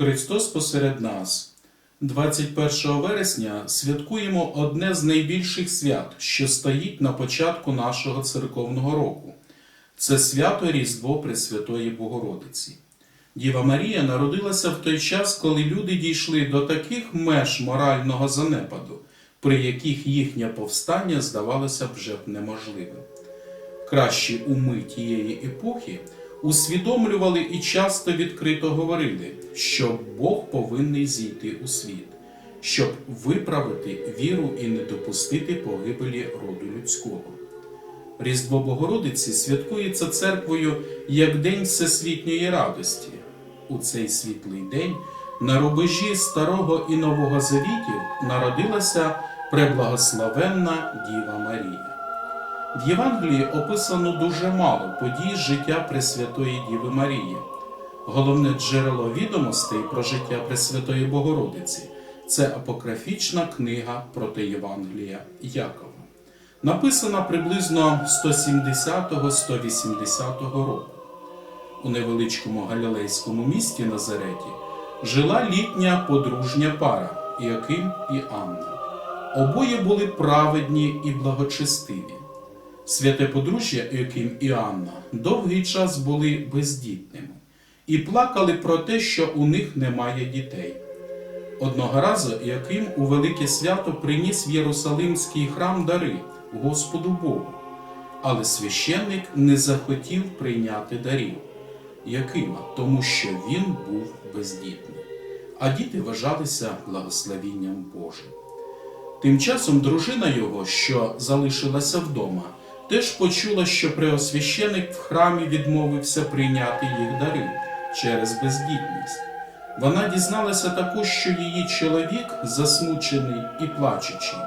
Христос посеред нас. 21 вересня святкуємо одне з найбільших свят, що стоїть на початку нашого церковного року. Це свято Різдво Пресвятої Богородиці. Діва Марія народилася в той час, коли люди дійшли до таких меж морального занепаду, при яких їхнє повстання здавалося вже б неможливим. Кращі уми тієї епохи усвідомлювали і часто відкрито говорили, що Бог повинний зійти у світ, щоб виправити віру і не допустити погибелі роду людського. Різдво Богородиці святкується церквою як День Всесвітньої радості. У цей світлий день на рубежі Старого і Нового Завітів народилася преблагословенна Діва Марія. В Євангелії описано дуже мало подій життя Пресвятої Діви Марії. Головне джерело відомостей про життя Пресвятої Богородиці це апокрафічна книга проти Євангелія Якова написана приблизно 170-180 року. У невеличкому галілейському місті Назареті жила літня подружня пара Іаким і Анна. Обоє були праведні і благочестиві. Святе подружжя Іаким і Анна довгий час були бездітними і плакали про те, що у них немає дітей. Одного разу Іаким у велике свято приніс в Єрусалимський храм дари Господу Богу, але священник не захотів прийняти дарів Якима, тому що він був бездітний, а діти вважалися благословінням Божим. Тим часом дружина його, що залишилася вдома, теж почула, що преосвященик в храмі відмовився прийняти їх дари через бездітність. Вона дізналася також, що її чоловік, засмучений і плачучий,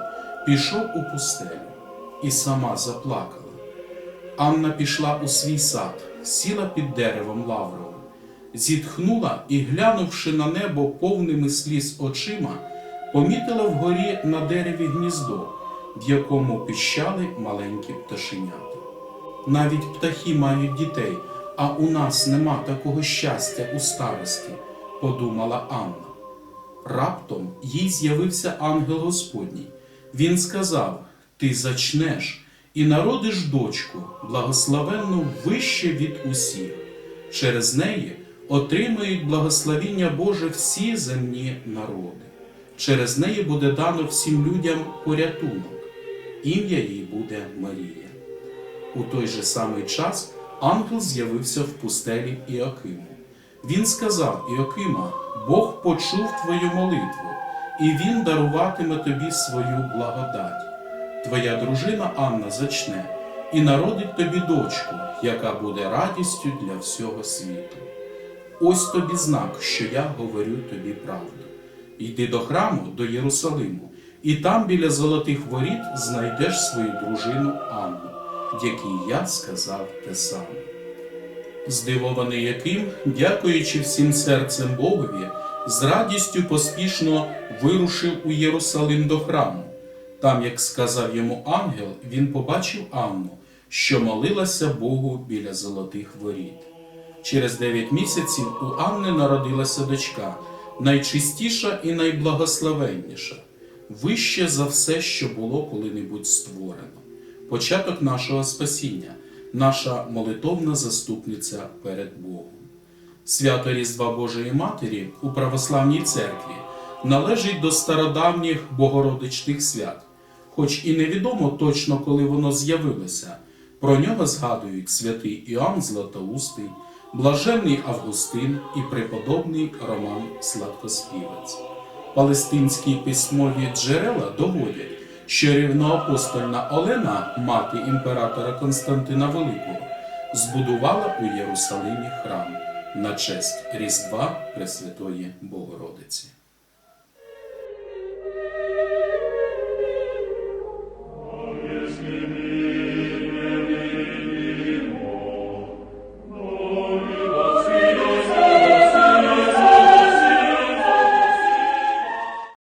пішов у пустелю і сама заплакала. Анна пішла у свій сад, сіла під деревом лавровим, зітхнула і, глянувши на небо повними сліз очима, помітила вгорі на дереві гніздо, в якому піщали маленькі пташенята. Навіть птахи мають дітей, а у нас нема такого щастя у старості, подумала Анна. Раптом їй з'явився ангел Господній. Він сказав: Ти зачнеш і народиш дочку, благословенну вище від усіх. Через неї отримають благословіння Боже всі земні народи. Через неї буде дано всім людям порятунок. Ім'я їй буде Марія. У той же самий час ангел з'явився в пустелі Іакиму. Він сказав Іакима, Бог почув твою молитву, і Він даруватиме тобі свою благодать. Твоя дружина Анна зачне і народить тобі дочку, яка буде радістю для всього світу. Ось тобі знак, що я говорю тобі правду. Йди до храму, до Єрусалиму, і там біля золотих воріт знайдеш свою дружину Анну, якій я сказав те саме. Здивований яким, дякуючи всім серцем Богові, з радістю поспішно вирушив у Єрусалим до храму. Там, як сказав йому ангел, він побачив Анну, що молилася Богу біля золотих воріт. Через дев'ять місяців у Анни народилася дочка, найчистіша і найблагословенніша, вище за все, що було коли-небудь створено. Початок нашого спасіння, наша молитовна заступниця перед Богом. Свято Різдва Божої Матері у православній церкві належить до стародавніх богородичних свят, хоч і невідомо точно, коли воно з'явилося. Про нього згадують святий Іоанн Златоустий, блаженний Августин і преподобний Роман Сладкоспівець. Палестинські письмові джерела доводять, що рівноапостольна Олена, мати імператора Константина Великого, збудувала у Єрусалимі храм на честь Різдва Пресвятої Богородиці.